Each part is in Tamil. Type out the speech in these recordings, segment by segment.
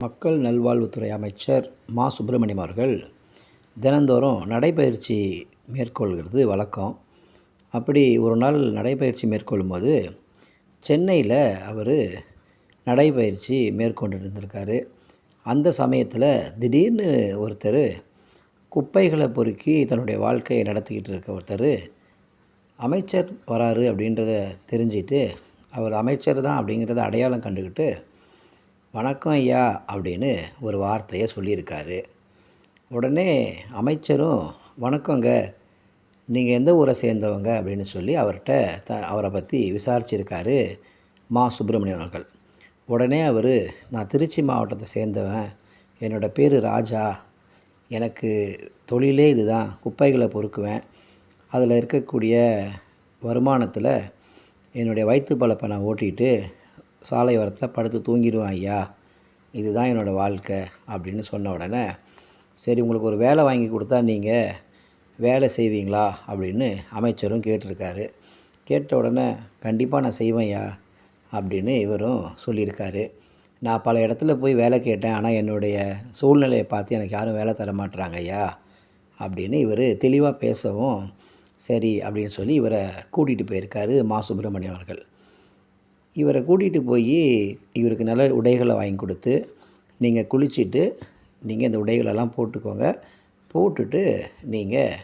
மக்கள் நல்வாழ்வுத்துறை அமைச்சர் மா. சுப்பிரமணியம் அவர்கள் தினந்தோறும் நடைப்பயிற்சி மேற்கொள்கிறது வழக்கம். அப்படி ஒரு நாள் நடைப்பயிற்சி மேற்கொள்ளும்போது சென்னையில் அவர் நடைப்பயிற்சி மேற்கொண்டுட்டு இருந்திருக்காரு அந்த சமயத்தில் திடீர்னு ஒருத்தர் குப்பைகளை பொறுக்கி தன்னுடைய வாழ்க்கையை நடத்திக்கிட்டு இருக்க ஒருத்தர் அமைச்சர் வராரு அப்படின்றத தெரிஞ்சிட்டு அவர் அமைச்சர் தான் அப்படிங்கிறத அடையாளம் கண்டுக்கிட்டு வணக்கம் ஐயா அப்படின்னு ஒரு வார்த்தையை சொல்லியிருக்காரு. உடனே அமைச்சரும் வணக்கங்க நீங்கள் எந்த ஊரை சேர்ந்தவங்க? அப்படின்னு சொல்லி அவர்கிட்ட த அவரை பற்றி விசாரிச்சிருக்காரு மா சுப்பிரமணியன் அவர்கள். உடனே அவர் நான் திருச்சி மாவட்டத்தை சேர்ந்தவன். என்னோடய பேர் ராஜா. எனக்கு தொழிலே இதுதான். குப்பைகளை பொறுக்குவேன். அதில் இருக்கக்கூடிய வருமானத்தில் என்னுடைய வயிற்று பழப்பை நான் ஓட்டிகிட்டு சாலை ஓரத்தில் படுத்து தூங்கிடுவேன் ஐயா. இதுதான் என்னோடய வாழ்க்கை அப்படின்னு சொன்ன உடனே சரி உங்களுக்கு ஒரு வேலை வாங்கி கொடுத்தா நீங்கள் வேலை செய்வீங்களா அப்படின்னு அமைச்சரும் கேட்டிருக்காரு. கேட்ட உடனே கண்டிப்பாக நான் செய்வேன் ஐயா அப்படின்னு இவரும் சொல்லியிருக்காரு. நான் பல இடத்துல போய் வேலை கேட்டேன் ஆனால் என்னுடைய சூழ்நிலையை பார்த்து எனக்கு யாரும் வேலை தர மாட்டுறாங்க ஐயா அப்படின்னு இவர் தெளிவாக பேசவும் சரி அப்படின்னு சொல்லி இவரை கூட்டிகிட்டு போயிருக்காரு மா. சுப்பிரமணியம் அவர்கள். இவரை கூட்டிகிட்டு போய் இவருக்கு நல்ல உடைகளை வாங்கி கொடுத்து நீங்கள் குளிச்சுட்டு நீங்கள் இந்த உடைகளெல்லாம் போட்டுக்கோங்க. போட்டுட்டு நீங்கள்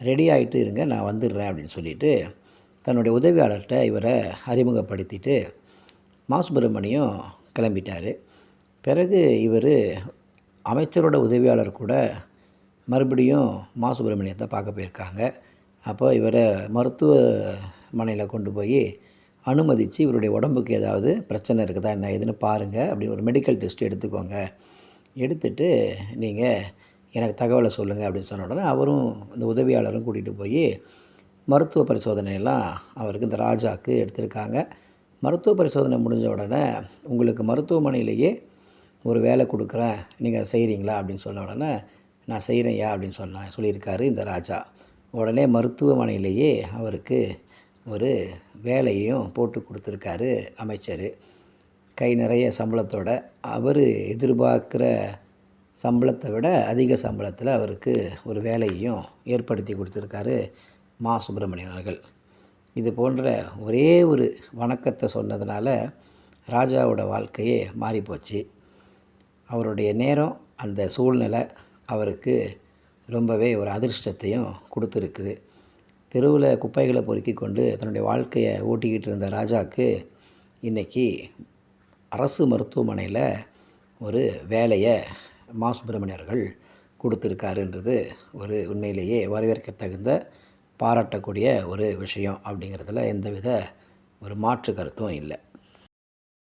ரெடி ஆகிட்டு இருங்க நான் வந்துடுறேன் அப்படின்னு சொல்லிட்டு தன்னுடைய உதவியாளர்கிட்ட இவரை அறிமுகப்படுத்திட்டு மா சுப்பிரமணியம் கிளம்பிட்டார். பிறகு இவர் அமைச்சரோட உதவியாளர் கூட மறுபடியும் மா சுப்பிரமணியத்தை பார்க்க போயிருக்காங்க. அப்போ இவரை மருத்துவமனையில் கொண்டு போய் அனுமதித்து இவருடைய உடம்புக்கு ஏதாவது பிரச்சனை இருக்குதா என்ன ஏதுன்னு பாருங்கள் அப்படின்னு ஒரு மெடிக்கல் டெஸ்ட் எடுத்துக்கோங்க. எடுத்துட்டு நீங்கள் எனக்கு தகவலை சொல்லுங்கள் அப்படின்னு சொன்ன உடனே அவரும் இந்த உதவியாளரும் கூட்டிகிட்டு போய் மருத்துவ பரிசோதனையெல்லாம் அவருக்கு இந்த ராஜாவுக்கு எடுத்திருக்காங்க. மருத்துவ பரிசோதனை முடிஞ்ச உடனே உங்களுக்கு மருத்துவமனையிலேயே ஒரு வேலை கொடுக்குறேன் நீங்கள் செய்கிறீங்களா அப்படின்னு சொன்ன உடனே நான் செய்கிறேன்யா அப்படின்னு சொன்ன சொல்லியிருக்காரு இந்த ராஜா. உடனே மருத்துவமனையிலேயே அவருக்கு ஒரு வேலையும் போட்டு கொடுத்துருக்காரு அமைச்சர். கை நிறைய சம்பளத்தோட அவர் எதிர்பார்க்குற சம்பளத்தை விட அதிக சம்பளத்தில் அவருக்கு ஒரு வேலையையும் ஏற்படுத்தி கொடுத்துருக்காரு மா சுப்பிரமணியன் அவர்கள். இது போன்ற ஒரே ஒரு வணக்கத்தை சொன்னதுனால ராஜாவோட வாழ்க்கையே மாறிப்போச்சு. அவருடைய நேரம் அந்த சூழ்நிலை அவருக்கு ரொம்பவே ஒரு அதிர்ஷ்டத்தையும் கொடுத்துருக்குது. தெருவில் குப்பைகளை பொறுக்கி கொண்டு தன்னுடைய வாழ்க்கையை ஓட்டிக்கிட்டு இருந்த ராஜாவுக்கு இன்றைக்கி அரசு மருத்துவமனையில் ஒரு வேலையை மா. சுப்பிரமணியர்கள் கொடுத்துருக்காருன்றது ஒரு உண்மையிலேயே வரவேற்கத்தகுந்த பாராட்டக்கூடிய ஒரு விஷயம் அப்படிங்கிறதுல எந்தவித ஒரு மாற்று கருத்தும் இல்லை.